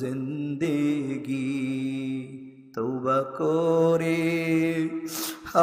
জিন্দেগি। তৌবা করে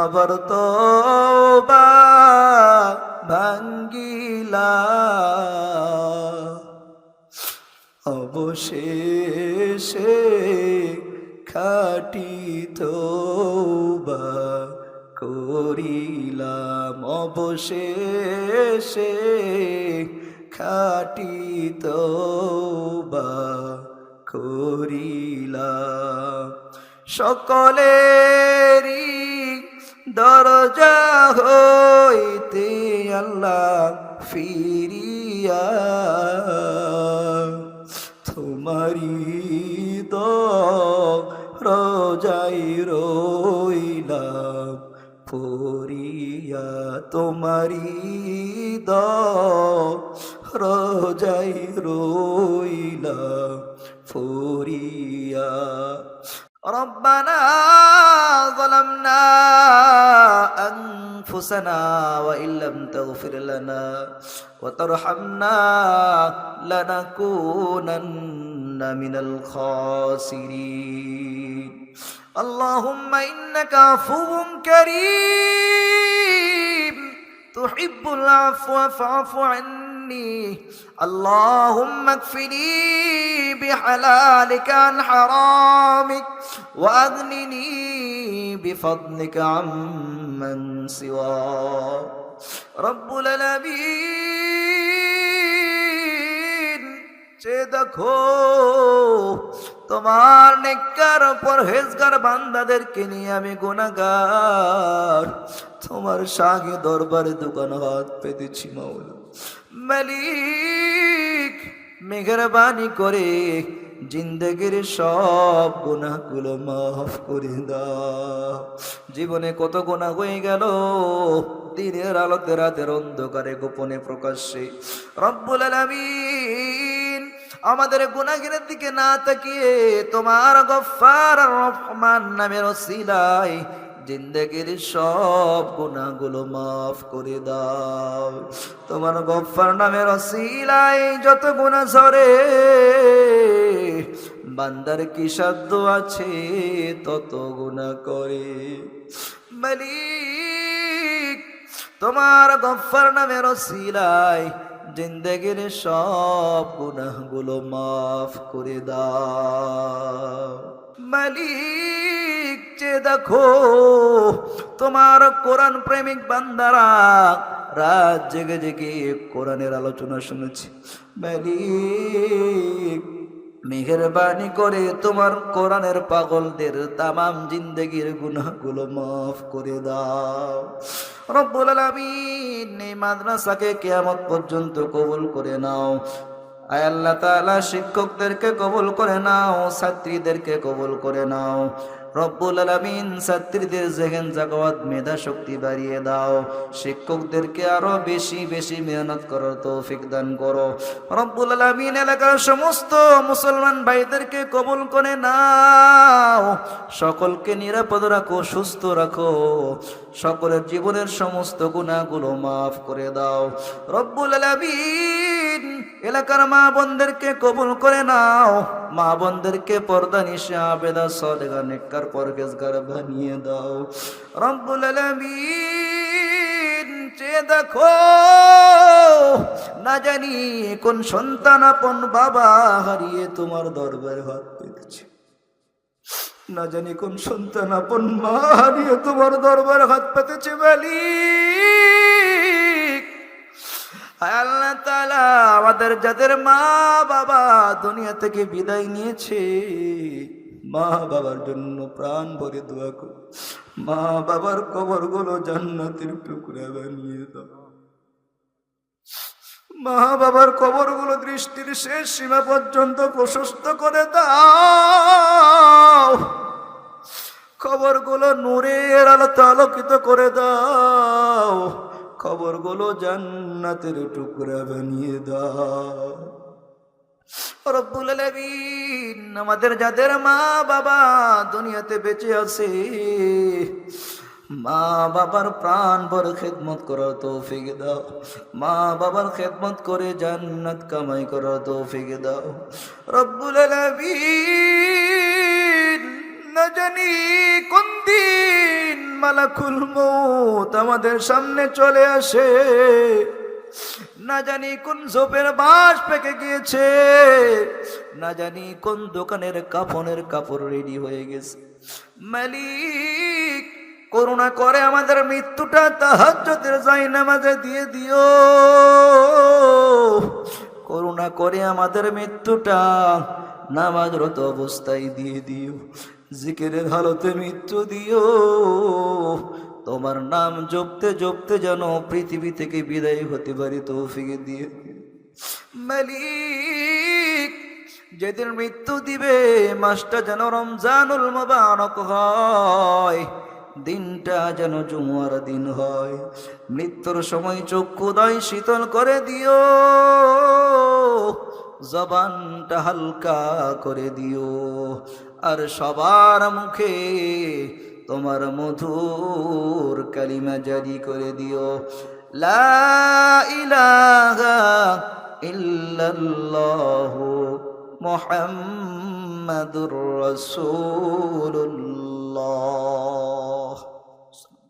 আবার তৌবা ভাঙ্গিলা অবশেষে খাটি তৌবা করিলাম। অবশেষে খাটি তৌবা করিলাম সকলেরই দরজা হইতে আল্লাহ ফিরিয়া তোমারি দ রজাই রইলাম পরিয়া তোমারি দ রজাই রইলাম فوريا. ربنا ظلمنا أنفسنا وإن لم تغفر لنا وترحمنا لنكونن من الخاسرين. اللهم إنك عفو كريم. تحب العفو فاعف عنا. عني اللهم اكفني بحلالك عن حرامك واغنني بفضلك عمن سواك رب العالمين সে দেখো তোমার নেককার পরহেজগার বান্দাদেরকে নিয়ে আমি গুনাহগার তোমার সাগে দরবারে দোকান হাত পেতেছি মাওলা মালিক, মেহরবানি করে জিন্দগির সব গুনাহগুলো মাফ করে দাও। জীবনে কত গুনাহ হয়ে গেল, দিনের আলোতে রাতের অন্ধকারে গোপনে প্রকাশ্যে। রব্বুল আলামিন আমাদের গুনাহের দিকে না তাকিয়ে তোমার গফফার রহমান নামের ওসিলায় জিন্দগির সব গুণাগুলো মাফ করে দাও। তোমার গফফার নামের ওসিলায় যত গুণা ঝরে, বান্দার কি সাধ্য আছে তত গুণা করে। মালিক, তোমার গফফার নামের ওসিলায় জিন্দগির সব গুনাহগুলো মাফ করে দাও। মালিক, যে দেখো তোমার কোরআন প্রেমিক বান্দারা রাত জেগে জেগে কোরআনের আলোচনা শুনেছি। মালিক, মেহরবানি করে তোমার কোরআনের পাগলদের তামাম জিন্দগির গুনাহগুলো মাফ করে দাও। রব্বুল আলামিন এই মাদ্রাসাকে কিয়ামত পর্যন্ত কবুল করে নাও। আয় আল্লাহ তাআলা শিক্ষকদেরকে কবুল করে নাও, ছাত্রীদেরকে কবুল করে নাও। রব্বুল আলামিন ছাত্রীদের জেহেন জাগত মেধা শক্তি বাড়িয়ে দাও। শিক্ষকদেরকে আরও বেশি বেশি মেহনত করার তৌফিক দান করো। রব্বুল আলামিন এলাকার সমস্ত মুসলমান ভাইদেরকে কবুল করে নাও। সকলকে নিরাপদ রাখো, সুস্থ রাখো। সকলের জীবনের সমস্ত গুণাগুলো মাফ করে দাও। রব্বুল আলামিন এলাকার মা বোনদেরকে কবুল করে নাও। মা বোনদেরকে পর্দা নিশা আবেদা বানিয়ে দাও। রব্বুল দেখো, না জানি কোন সন্তান আপন বাবা হারিয়ে তোমার দরবারে হাত পেতেছে না জানি কোন সন্তান আপন মা হারিয়ে তোমার দরবারে হাত পেতেছে হায় আল্লাহ তাআলা আমাদের যাদের মা বাবা দুনিয়া থেকে বিদায় নিয়েছে, মা বাবার জন্য প্রাণ ভরে দোয়া করো। মা বাবার কবরগুলো জান্নাতের টুকরা বানিয়ে দাও। মা বাবার কবরগুলো দৃষ্টির শেষ সীমা পর্যন্ত প্রশস্ত করে দাও। কবরগুলো নূরের আলোতে আলোকিত করে দাও। কবরগুলো জান্নাতের টুকরা বানিয়ে দাও। আমাদের যাদের মা বাবা দুনিয়াতে বেঁচে আছে মা বাবার প্রাণ ভর খেদমত করার তৌফিক দাও। মা বাবার খেদমত করে জান্নাত কামাই করার তৌফিক দাও। রব্বুল না জানি কোন দিন মালাকুল মৌত আমাদের সামনে চলে আসে। না জানি কোন ঝোপের বাঁশ পেকে গিয়েছে, না জানি কোন দোকানের কাফনের কাপড় রেডি হয়ে গেছে। মালিক, করুণা করে আমাদের মৃত্যুটা তাহাজ্জতের যাই নামাজে দিয়ে দিও। করুণা করে আমাদের মৃত্যুটা নামাজরত অবস্থায় দিয়ে দিও। জিকিরের হালতে মৃত্যু দিও। তোমার নাম জপতে জপতে যেন পৃথিবী থেকে বিদায় হতে পারি, তৌফিকে দিয়ে। মালিক, যেদিন মৃত্যু দিবে, মাসটা যেন রমজানুল মোবারক হয়, দিনটা যেন জুমার দিন হয়। মৃত্যুর সময় চক্ষুদয় শীতল করে দিও, জবানটা হালকা করে দিও। আর সবার মুখে তোমার মধুর কালিমা জারি করে দিও। লা ইলাহা ইল্লাল্লাহু মুহাম্মাদুর রাসূলুল্লাহ।